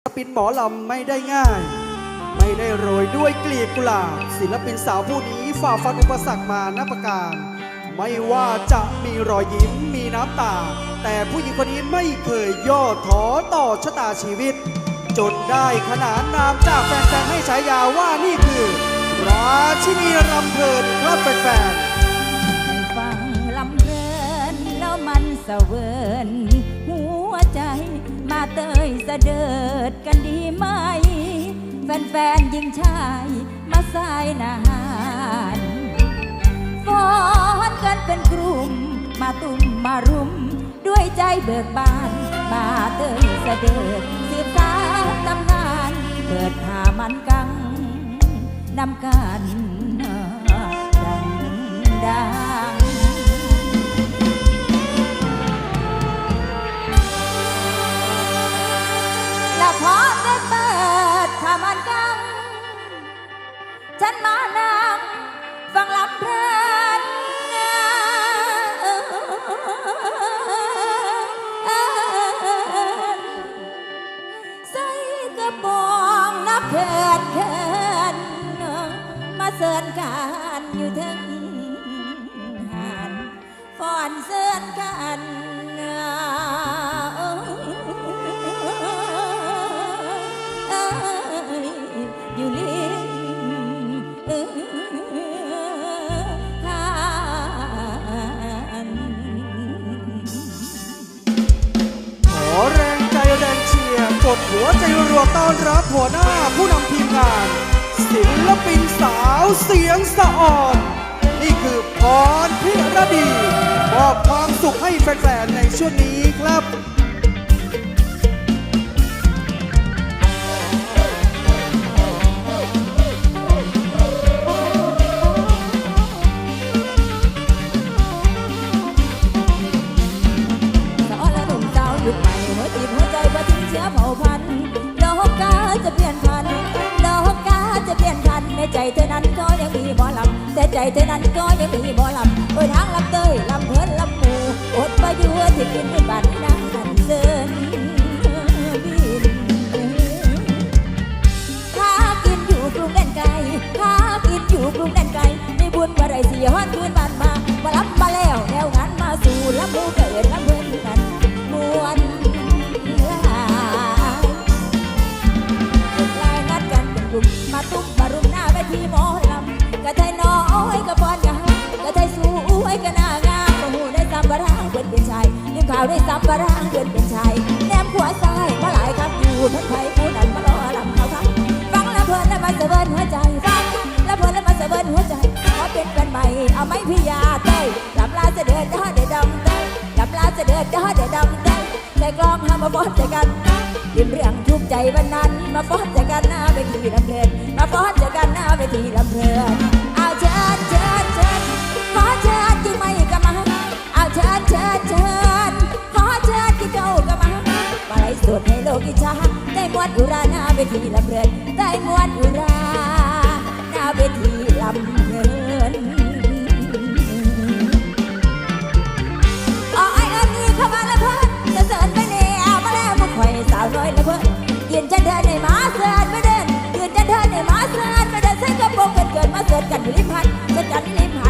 ศิลปินหมอลำไม่ได้ง่าย ไม่ได้โรยด้วยกลีบกุหลาบศิลปินสาวผู้นี้ฝ่าฟันอุปสรรคมานับประการ ไม่ว่าจะมีรอยยิ้มมีน้ำตา แต่ผู้หญิงคนนี้ไม่เคยย่อท้อต่อชะตาชีวิต จนได้ขนานนามจากแฟนๆให้ฉายาว่านี่คือ ราชินีรำเพลินครับแฟนๆให้ฟังลำเพลินแล้วมันเสเวิน เตยเสดิดกันดีไหม แฟนๆยิงชายมาสายนานฟ้อนกันเป็นกลุ่มมาตุ่มมารุม ด้วยใจเบิกบานมาเตยเสดิดสืบสานตำนาน เปิดหามันกังนำกัน มานั่งฟังลำเพลินใส่กระบองนับเขินเขินมาเสิร์นกันอยู่ถึงหันฟ้อนเสิร์นกันอยู่ลิ ดหัวใจรัวต้อนรับหัวหน้าผู้นำทีมงาน ศิลปินสาวเสียงสะอ่อน นี่คือพรพิรดีมอบความสุขให้แฟนๆในช่วงนี้ครับ ในใจเธอนั้นก็ยังมีบ่หลับแต่ใจเธอนั้นก็ยังมีบ่หลำโอ้ยทางลำเตยลำเพลินลำหมูอดไปยัวที่กินเป็นบัตรนั่งหันเดินข้ากินอยู่กรุงแดนไกลข้ากินอยู่กรุงแดนไกลไม่บุญบ่ได้สิฮอดคืนบ้านมามารับ ร่างเพิ่นเป็นชายลืมข่าวได้ซ้ำบะร่างเพิ่นเป็นชายแนมขวาซ้ายมาหลายครับอยู่ทั้งไทยผู้นั้นมารอลำเขาทักฟังแล้วเพลินแล้วมาเสบินหัวใจฟังแล้วเพลินแล้วมาเสบินหัวใจขอเป็นกันใหม่เอาไหมพี่ยาเต้ยลำลาเสด็จเด้อเด็ดดำเต้ยลำลาเสด็จเด้อเด็ดดำเต้ยใจกลองห้ามาฟ้อนใจกันริมเรื่องทุกใจวันนั้นมาฟ้อนใจกันหน้าเวทีลำเพลินมาฟ้อนใจกันหน้าเวทีลำเพลินเอาเชิญเชิญเชิญขอเชิญ ลกิจาได้มวดอุราหน้าเวทีลำเพลินได้มวดอุราหน้าเวทีลำเพลินอ๋อไอ้อันนี้เข้ามาแล้วเพิ่นจะเสิร์นไปแนวมาแล้วมาข่อยสาวน้อยแล้วเพิ่นยืนจันเดินในมาเสิร์นไม่เดินยืนจันเดินในมาเสิร์นไม่เดินใส่กระโปรงเกินเกินมาเสิร์นกันอยู่ริมหันเสิร์นกันอยู่ริมหัน